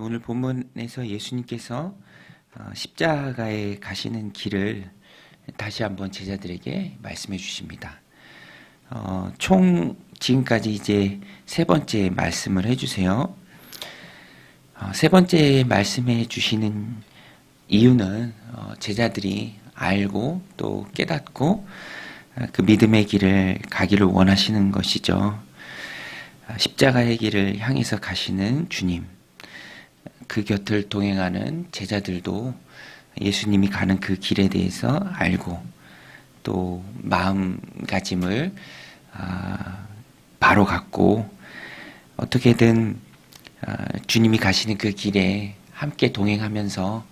오늘 본문에서 예수님께서 어, 십자가에 가시는 길을 다시 한번 제자들에게 말씀해 주십니다. 어, 총 지금까지 이제 세 번째 말씀을 해주세요. 어, 세 번째 말씀해 주시는 이유는 어, 제자들이 알고 또 깨닫고 어, 그 믿음의 길을 가기를 원하시는 것이죠. 아, 십자가의 길을 향해서 가시는 주님, 그 곁을 동행하는 제자들도 예수님이 가는 그 길에 대해서 알고 또 마음가짐을 아, 바로 갖고 어떻게든 아, 주님이 가시는 그 길에 함께 동행하면서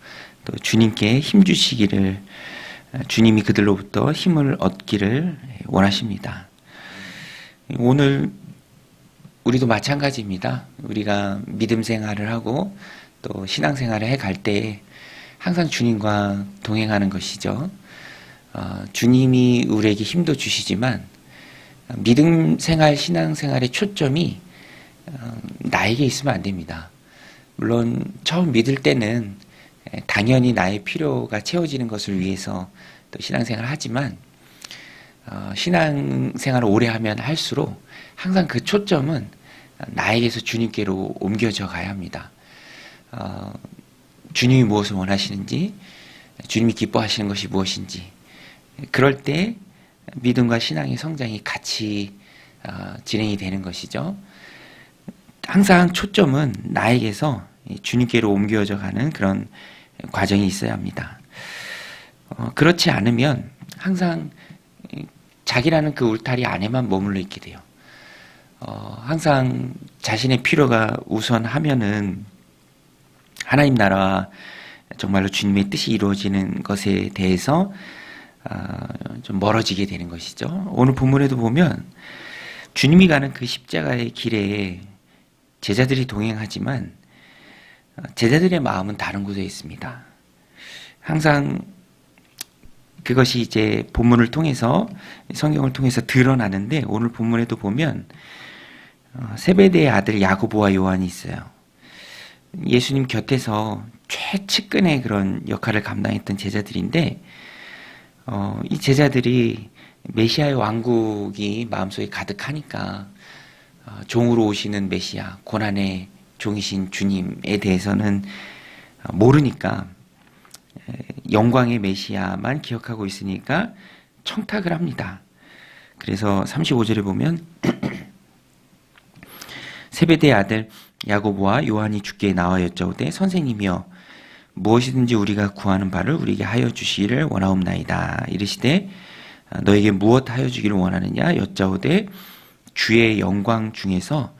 또 주님께 힘 주시기를 아, 주님이 그들로부터 힘을 얻기를 원하십니다. 오늘 우리도 마찬가지입니다. 우리가 믿음 생활을 하고 또 신앙 생활을 해 갈 때 항상 주님과 동행하는 것이죠. 어, 주님이 우리에게 힘도 주시지만 믿음 생활, 신앙 생활의 초점이 어, 나에게 있으면 안 됩니다. 물론 처음 믿을 때는 당연히 나의 필요가 채워지는 것을 위해서 또 신앙생활을 하지만 어, 신앙생활을 오래 하면 할수록 항상 그 초점은 나에게서 주님께로 옮겨져 가야 합니다. 어, 주님이 무엇을 원하시는지, 주님이 기뻐하시는 것이 무엇인지, 그럴 때 믿음과 신앙의 성장이 같이 어, 진행이 되는 것이죠. 항상 초점은 나에게서 주님께로 옮겨져 가는 그런 과정이 있어야 합니다. 어, 그렇지 않으면 항상 자기라는 그 울타리 안에만 머물러 있게 돼요. 어, 항상 자신의 필요가 우선하면은 하나님 나라와 정말로 주님의 뜻이 이루어지는 것에 대해서 어, 좀 멀어지게 되는 것이죠. 오늘 본문에도 보면 주님이 가는 그 십자가의 길에 제자들이 동행하지만 어, 제자들의 마음은 다른 곳에 있습니다. 항상 그것이 이제 본문을 통해서 성경을 통해서 드러나는데 오늘 본문에도 보면 어, 세베대의 아들 야고보와 요한이 있어요. 예수님 곁에서 최측근의 그런 역할을 감당했던 제자들인데 어, 이 제자들이 메시아의 왕국이 마음속에 가득하니까 어, 종으로 오시는 메시아 고난의 종이신 주님에 대해서는 어, 모르니까 영광의 메시아만 기억하고 있으니까 청탁을 합니다. 그래서 35절에 보면 세베대의 아들 야고보와 요한이 주께 나와 여짜오되 선생님이여 무엇이든지 우리가 구하는 바를 우리에게 하여 주시기를 원하옵나이다. 이르시되 너에게 무엇 하여 주기를 원하느냐 여짜오되 주의 영광 중에서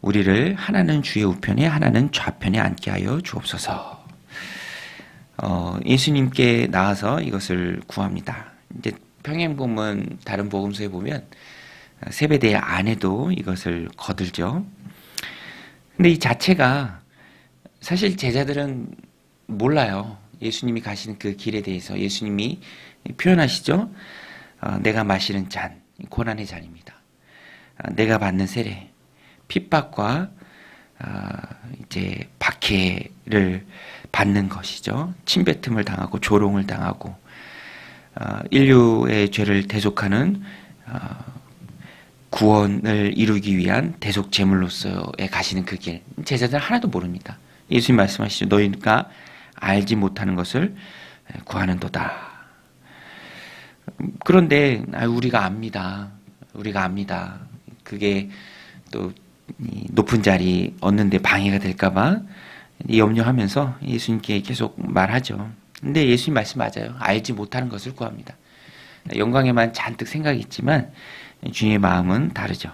우리를 하나는 주의 우편에 하나는 좌편에 앉게 하여 주옵소서. 어, 예수님께 나와서 이것을 구합니다. 이제 평행복음 다른 복음서에 보면 세배대 안에도 이것을 거들죠. 근데 이 자체가 사실 제자들은 몰라요. 예수님이 가시는 그 길에 대해서 예수님이 표현하시죠. 어, 내가 마시는 잔, 고난의 잔입니다. 어, 내가 받는 세례, 핍박과 어, 이제 박해를 받는 것이죠. 침뱉음을 당하고 조롱을 당하고 어, 인류의 죄를 대속하는 어, 구원을 이루기 위한 대속 제물로서에 가시는 그 길. 제자들 하나도 모릅니다. 예수님 말씀하시죠. 너희가 알지 못하는 것을 구하는도다. 그런데 우리가 압니다. 우리가 압니다. 그게 또 높은 자리 얻는데 방해가 될까봐 염려하면서 예수님께 계속 말하죠. 근데 예수님 말씀 맞아요. 알지 못하는 것을 구합니다. 영광에만 잔뜩 생각이 있지만 주님의 마음은 다르죠.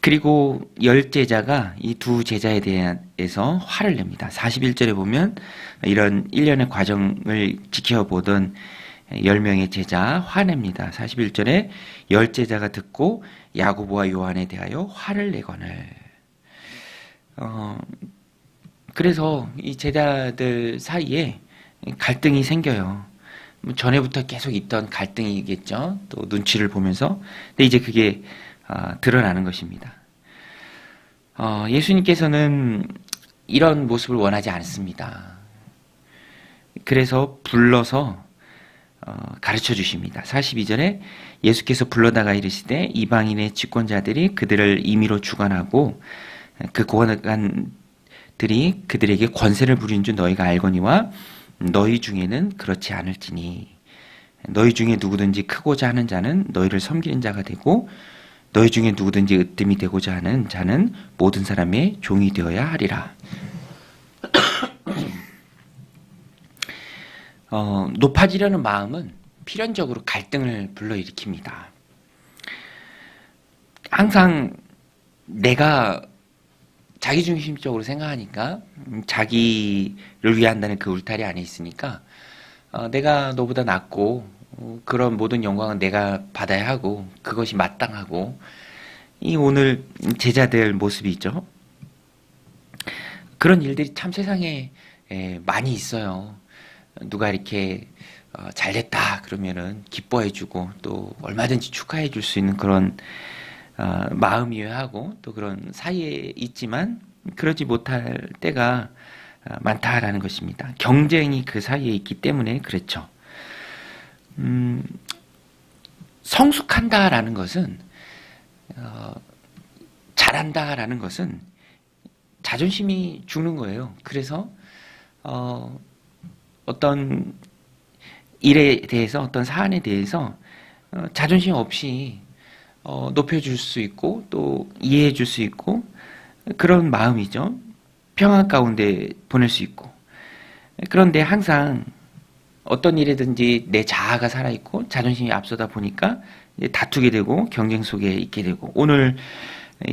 그리고 열 제자가 이 두 제자에 대해서 화를 냅니다. 41절에 보면 이런 일련의 과정을 지켜보던 10명의 제자 화냅니다. 41절에 열 제자가 듣고 야고보와 요한에 대하여 화를 내거늘. 어, 그래서 이 제자들 사이에 갈등이 생겨요. 뭐 전에부터 계속 있던 갈등이겠죠. 또 눈치를 보면서. 근데 이제 그게 아, 드러나는 것입니다. 어, 예수님께서는 이런 모습을 원하지 않습니다. 그래서 불러서 어, 가르쳐 주십니다. 42절에 예수께서 불러다가 이르시되 이방인의 집권자들이 그들을 임의로 주관하고 그 고관들이 그들에게 권세를 부리는 줄 너희가 알거니와 너희 중에는 그렇지 않을지니 너희 중에 누구든지 크고자 하는 자는 너희를 섬기는 자가 되고 너희 중에 누구든지 으뜸이 되고자 하는 자는 모든 사람의 종이 되어야 하리라. 어, 높아지려는 마음은 필연적으로 갈등을 불러일으킵니다. 항상 내가 자기중심적으로 생각하니까 음, 자기를 위한다는 그 울타리 안에 있으니까 어, 내가 너보다 낫고 어, 그런 모든 영광은 내가 받아야 하고 그것이 마땅하고 이 오늘 제자들 모습이죠. 그런 일들이 참 세상에 에, 많이 있어요. 누가 이렇게 어, 잘 됐다 그러면은 기뻐해 주고 또 얼마든지 축하해 줄 수 있는 그런 어, 마음이어야 하고 또 그런 사이에 있지만 그러지 못할 때가 어, 많다라는 것입니다. 경쟁이 그 사이에 있기 때문에 그렇죠. 음, 성숙한다라는 것은 어, 잘한다라는 것은 자존심이 죽는 거예요. 그래서 어, 어떤 일에 대해서 어떤 사안에 대해서 어, 자존심 없이 어, 높여줄 수 있고 또 이해해 줄 수 있고 그런 마음이죠. 평화 가운데 보낼 수 있고 그런데 항상 어떤 일에든지 내 자아가 살아있고 자존심이 앞서다 보니까 다투게 되고 경쟁 속에 있게 되고 오늘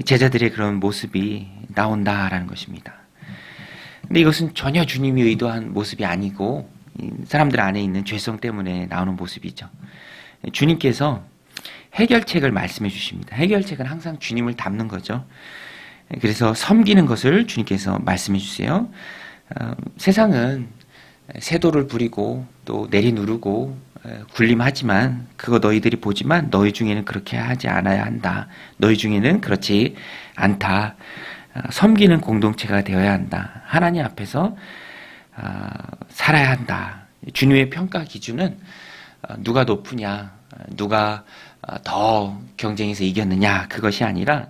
제자들의 그런 모습이 나온다라는 것입니다. 근데 이것은 전혀 주님이 의도한 모습이 아니고 사람들 안에 있는 죄성 때문에 나오는 모습이죠. 주님께서 해결책을 말씀해 주십니다. 해결책은 항상 주님을 닮는 거죠. 그래서 섬기는 것을 주님께서 말씀해 주세요. 어, 세상은 세도를 부리고 또 내리누르고 군림하지만 그거 너희들이 보지만 너희 중에는 그렇게 하지 않아야 한다. 너희 중에는 그렇지 않다. 어, 섬기는 공동체가 되어야 한다. 하나님 앞에서 어, 살아야 한다. 주님의 평가 기준은 어, 누가 높으냐, 누가 더 경쟁에서 이겼느냐 그것이 아니라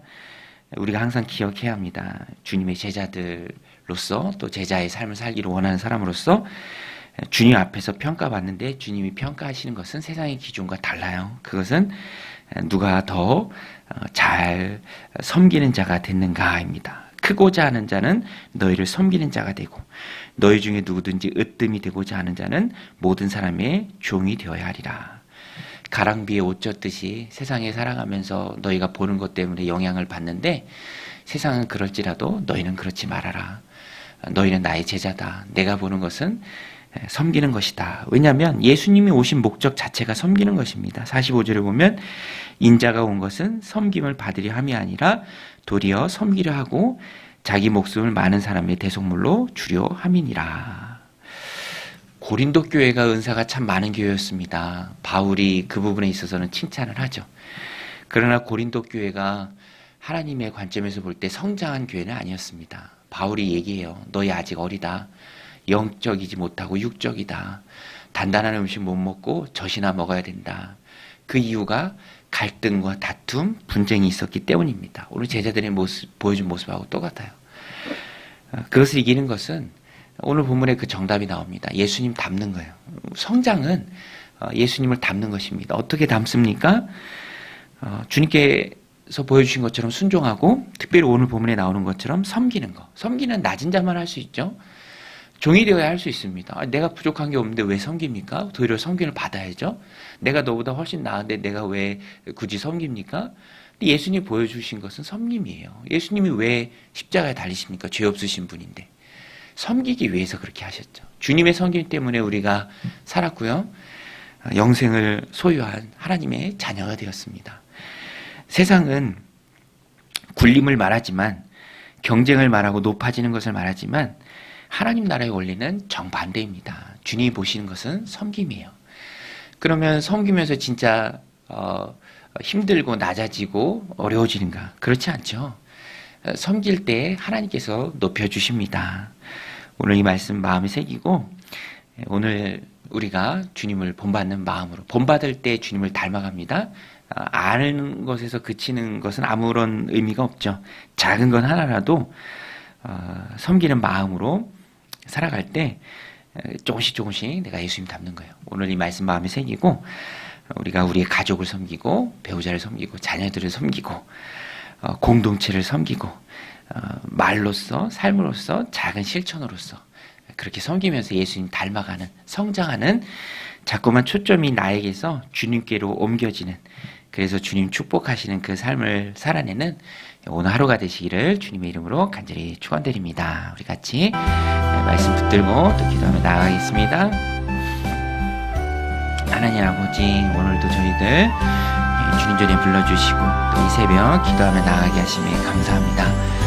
우리가 항상 기억해야 합니다. 주님의 제자들로서 또 제자의 삶을 살기를 원하는 사람으로서 주님 앞에서 평가받는데 주님이 평가하시는 것은 세상의 기준과 달라요. 그것은 누가 더 잘 섬기는 자가 됐는가입니다. 크고자 하는 자는 너희를 섬기는 자가 되고 너희 중에 누구든지 으뜸이 되고자 하는 자는 모든 사람의 종이 되어야 하리라. 가랑비에 옷 젖듯이 세상에 살아가면서 너희가 보는 것 때문에 영향을 받는데 세상은 그럴지라도 너희는 그렇지 말아라. 너희는 나의 제자다. 내가 보는 것은 섬기는 것이다. 왜냐하면 예수님이 오신 목적 자체가 섬기는 것입니다. 45절에 보면 인자가 온 것은 섬김을 받으려 함이 아니라 도리어 섬기려 하고 자기 목숨을 많은 사람의 대속물로 주려 함이니라. 고린도 교회가 은사가 참 많은 교회였습니다. 바울이 그 부분에 있어서는 칭찬을 하죠. 그러나 고린도 교회가 하나님의 관점에서 볼 때 성장한 교회는 아니었습니다. 바울이 얘기해요. 너희 아직 어리다. 영적이지 못하고 육적이다. 단단한 음식 못 먹고 젖이나 먹어야 된다. 그 이유가 갈등과 다툼, 분쟁이 있었기 때문입니다. 오늘 제자들의 모습, 보여준 모습하고 똑같아요. 어, 그것을 이기는 것은 오늘 본문에 그 정답이 나옵니다. 예수님 닮는 거예요. 성장은 어, 예수님을 닮는 것입니다. 어떻게 닮습니까? 어, 주님께서 보여주신 것처럼 순종하고 특별히 오늘 본문에 나오는 것처럼 섬기는 거. 섬기는 낮은 자만 할 수 있죠. 종이 되어야 할 수 있습니다. 아, 내가 부족한 게 없는데 왜 섬깁니까? 도리어 섬김을 받아야죠. 내가 너보다 훨씬 나은데 내가 왜 굳이 섬깁니까? 예수님이 보여주신 것은 섬김이에요. 예수님이 왜 십자가에 달리십니까? 죄 없으신 분인데. 섬기기 위해서 그렇게 하셨죠. 주님의 섬김 때문에 우리가 살았고요. 영생을 소유한 하나님의 자녀가 되었습니다. 세상은 굴림을 말하지만 경쟁을 말하고 높아지는 것을 말하지만 하나님 나라의 원리는 정반대입니다. 주님이 보시는 것은 섬김이에요. 그러면 섬기면서 진짜 어, 힘들고 낮아지고 어려워지는가? 그렇지 않죠. 어, 섬길 때 하나님께서 높여주십니다. 오늘 이 말씀 마음에 새기고 예, 오늘 우리가 주님을 본받는 마음으로 본받을 때 주님을 닮아갑니다. 아, 아는 것에서 그치는 것은 아무런 의미가 없죠. 작은 건 하나라도 어, 섬기는 마음으로 살아갈 때 에, 조금씩 조금씩 내가 예수님 닮는 거예요. 오늘 이 말씀 마음에 새기고 우리가 우리의 가족을 섬기고 배우자를 섬기고 자녀들을 섬기고 어, 공동체를 섬기고 어, 말로써 삶으로써 작은 실천으로서 그렇게 섬기면서 예수님 닮아가는 성장하는 자꾸만 초점이 나에게서 주님께로 옮겨지는 그래서 주님 축복하시는 그 삶을 살아내는 오늘 하루가 되시기를 주님의 이름으로 간절히 축원드립니다. 우리 같이 네, 말씀 붙들고 또 기도하며 나아가겠습니다. 하나님 아버지 오늘도 저희들 주님 전에 불러주시고 또 이 새벽 기도하며 나아가게 하심에 감사합니다.